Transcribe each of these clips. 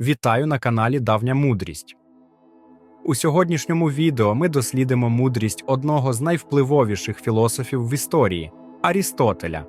Вітаю на каналі Давня Мудрість. У сьогоднішньому відео ми дослідимо мудрість одного з найвпливовіших філософів в історії Арістотеля.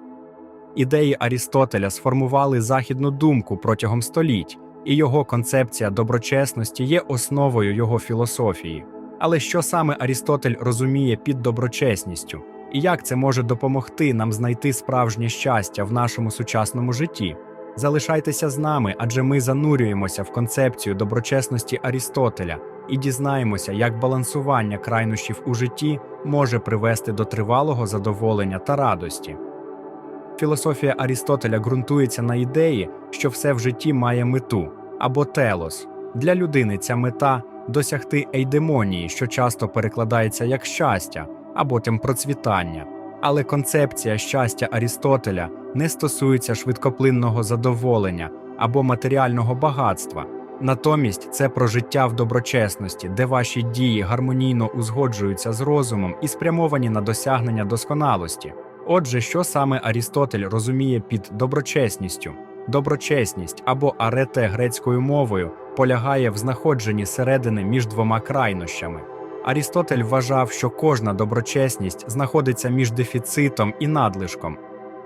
Ідеї Арістотеля сформували західну думку протягом століть, і його концепція доброчесності є основою його філософії. Але що саме Арістотель розуміє під доброчесністю, і як це може допомогти нам знайти справжнє щастя в нашому сучасному житті? Залишайтеся з нами, адже ми занурюємося в концепцію доброчесності Арістотеля і дізнаємося, як балансування крайнощів у житті може привести до тривалого задоволення та радості. Філософія Арістотеля ґрунтується на ідеї, що все в житті має мету або телос. Для людини ця мета досягти ейдемонії, що часто перекладається як щастя або тим процвітання. Але концепція щастя Арістотеля не стосується швидкоплинного задоволення або матеріального багатства. Натомість це про життя в доброчесності, де ваші дії гармонійно узгоджуються з розумом і спрямовані на досягнення досконалості. Отже, що саме Арістотель розуміє під доброчесністю? Доброчесність або арете грецькою мовою полягає в знаходженні середини між двома крайнощами. Арістотель вважав, що кожна доброчесність знаходиться між дефіцитом і надлишком.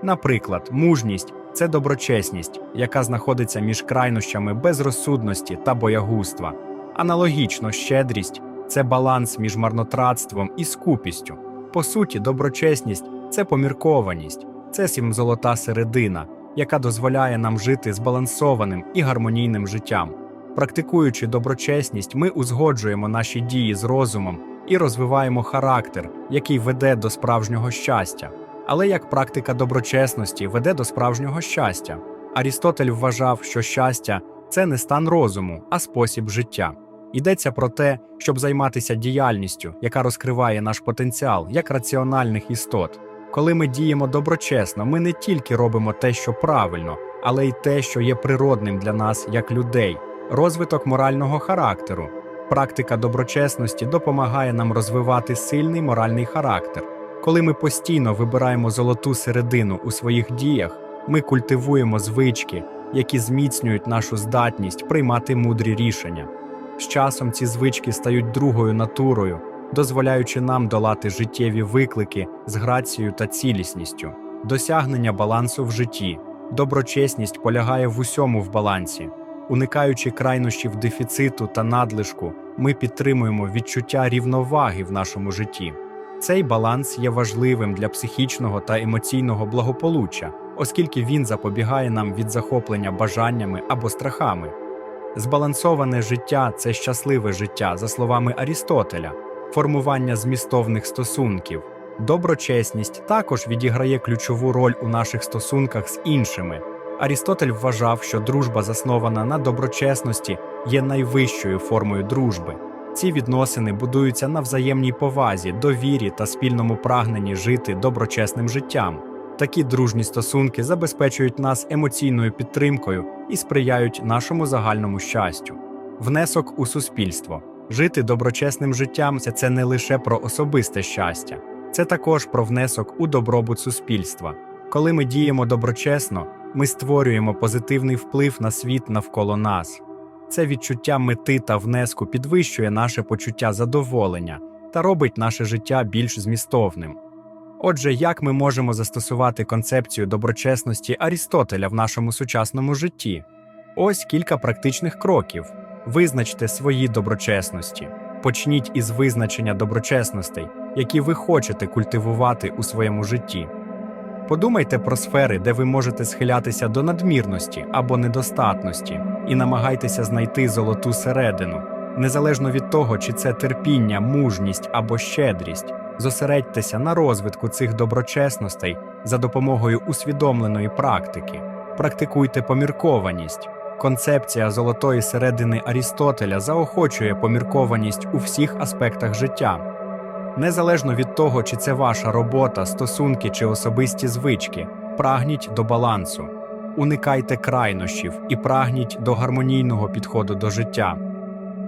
Наприклад, мужність це доброчесність, яка знаходиться між крайнощами безрозсудності та боягузтва. Аналогічно, щедрість це баланс між марнотратством і скупістю. По суті, доброчесність це поміркованість, це сім золота середина, яка дозволяє нам жити збалансованим і гармонійним життям. Практикуючи доброчесність, ми узгоджуємо наші дії з розумом і розвиваємо характер, який веде до справжнього щастя. Але як практика доброчесності веде до справжнього щастя? Арістотель вважав, що щастя це не стан розуму, а спосіб життя. Йдеться про те, щоб займатися діяльністю, яка розкриває наш потенціал як раціональних істот. Коли ми діємо доброчесно, ми не тільки робимо те, що правильно, але й те, що є природним для нас як людей розвиток морального характеру. Практика доброчесності допомагає нам розвивати сильний моральний характер. Коли ми постійно вибираємо золоту середину у своїх діях, ми культивуємо звички, які зміцнюють нашу здатність приймати мудрі рішення. З часом ці звички стають другою натурою, дозволяючи нам долати життєві виклики з грацією та цілісністю, досягнення балансу в житті. Доброчесність полягає в усьому в балансі. Уникаючи крайнощів дефіциту та надлишку, ми підтримуємо відчуття рівноваги в нашому житті. Цей баланс є важливим для психічного та емоційного благополуччя, оскільки він запобігає нам від захоплення бажаннями або страхами. Збалансоване життя це щасливе життя, за словами Арістотеля, формування змістовних стосунків. Доброчесність також відіграє ключову роль у наших стосунках з іншими. Арістотель вважав, що дружба, заснована на доброчесності, є найвищою формою дружби. Ці відносини будуються на взаємній повазі, довірі та спільному прагненні жити доброчесним життям. Такі дружні стосунки забезпечують нас емоційною підтримкою і сприяють нашому загальному щастю. Внесок у суспільство. Жити доброчесним життям це не лише про особисте щастя, це також про внесок у добробут суспільства. Коли ми діємо доброчесно, ми створюємо позитивний вплив на світ навколо нас. Це відчуття мети та внеску підвищує наше почуття задоволення та робить наше життя більш змістовним. Отже, як ми можемо застосувати концепцію доброчесності Арістотеля в нашому сучасному житті? Ось кілька практичних кроків. Визначте свої доброчесності. Почніть із визначення доброчесностей, які ви хочете культивувати у своєму житті. Подумайте про сфери, де ви можете схилятися до надмірності або недостатності, і намагайтеся знайти золоту середину, незалежно від того, чи це терпіння, мужність або щедрість. Зосередьтеся на розвитку цих доброчесностей за допомогою усвідомленої практики. Практикуйте поміркованість. Концепція золотої середини Арістотеля заохочує поміркованість у всіх аспектах життя. Незалежно від того, чи це ваша робота, стосунки чи особисті звички, прагніть до балансу, уникайте крайнощів і прагніть до гармонійного підходу до життя.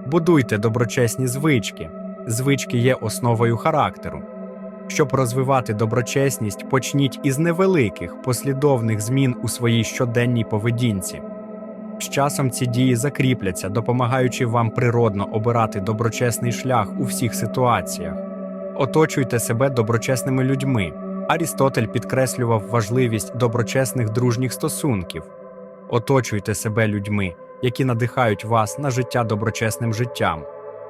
Будуйте доброчесні звички. Звички є основою характеру. Щоб розвивати доброчесність, почніть із невеликих послідовних змін у своїй щоденній поведінці. З часом ці дії закріпляться, допомагаючи вам природно обирати доброчесний шлях у всіх ситуаціях. Оточуйте себе доброчесними людьми. Арістотель підкреслював важливість доброчесних дружніх стосунків. Оточуйте себе людьми, які надихають вас на життя доброчесним життям.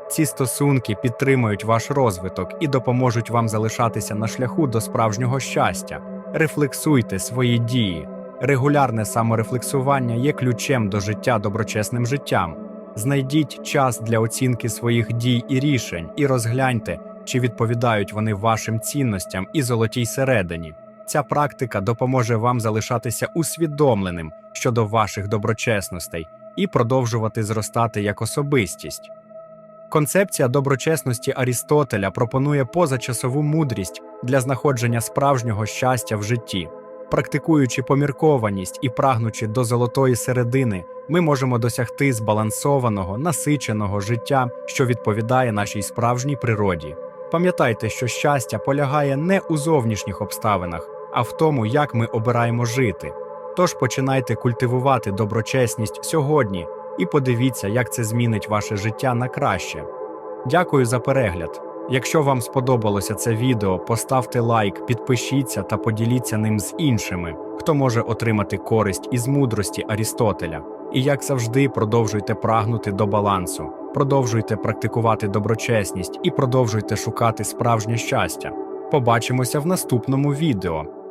Ці стосунки підтримують ваш розвиток і допоможуть вам залишатися на шляху до справжнього щастя. Рефлексуйте свої дії. Регулярне саморефлексування є ключем до життя доброчесним життям. Знайдіть час для оцінки своїх дій і рішень і розгляньте, чи відповідають вони вашим цінностям і золотій середині. Ця практика допоможе вам залишатися усвідомленим щодо ваших доброчесностей і продовжувати зростати як особистість. Концепція доброчесності Арістотеля пропонує позачасову мудрість для знаходження справжнього щастя в житті. Практикуючи поміркованість і прагнучи до золотої середини, ми можемо досягти збалансованого, насиченого життя, що відповідає нашій справжній природі. Пам'ятайте, що щастя полягає не у зовнішніх обставинах, а в тому, як ми обираємо жити. Тож починайте культивувати доброчесність сьогодні і подивіться, як це змінить ваше життя на краще. Дякую за перегляд. Якщо вам сподобалося це відео, поставте лайк, підпишіться та поділіться ним з іншими, хто може отримати користь із мудрості Арістотеля. І як завжди, продовжуйте прагнути до балансу, продовжуйте практикувати доброчесність і продовжуйте шукати справжнє щастя. Побачимося в наступному відео.